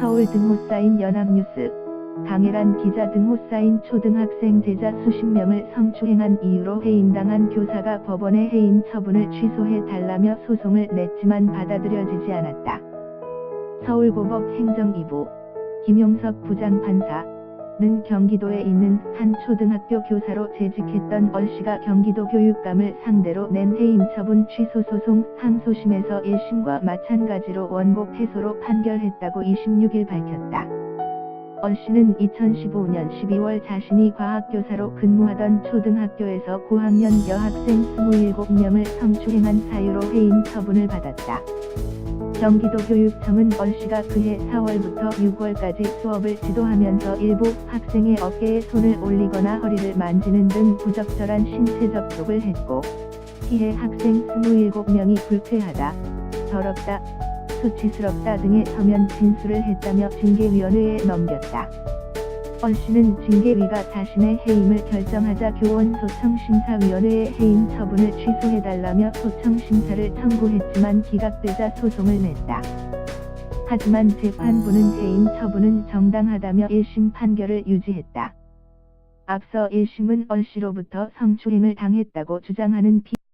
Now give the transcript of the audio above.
서울 등호 쌓인 연합뉴스 강혜란 기자 등호 쌓인 초등학생 제자 수십 명을 성추행한 이유로 해임당한 교사가 법원에 해임 처분을 취소해 달라며 소송을 냈지만 받아들여지지 않았다. 서울고법 행정 2부 김용석 부장판사 는 경기도에 있는 한 초등학교 교사로 재직했던 얼 씨가 경기도 교육감을 상대로 낸 해임 처분 취소 소송 항소심에서 1심과 마찬가지로 원고 패소로 판결했다고 26일 밝혔다. 얼 씨는 2015년 12월 자신이 과학교사로 근무하던 초등학교에서 고학년 여학생 27명을 성추행한 사유로 해임 처분을 받았다. 경기도 교육청은 얼씨가 그해 4월부터 6월까지 수업을 지도하면서 일부 학생의 어깨에 손을 올리거나 허리를 만지는 등 부적절한 신체 접촉을 했고 피해 학생 27명이 불쾌하다, 더럽다, 수치스럽다 등의 서면 진술을 했다며 징계위원회에 넘겼다. 얼씨는 징계위가 자신의 해임을 결정하자 교원 소청심사위원회에 해임 처분을 취소해달라며 소청심사를 청구했지만 기각되자 소송을 냈다. 하지만 재판부는 해임 처분은 정당하다며 1심 판결을 유지했다. 앞서 1심은 얼씨로부터 성추행을 당했다고 주장하는 피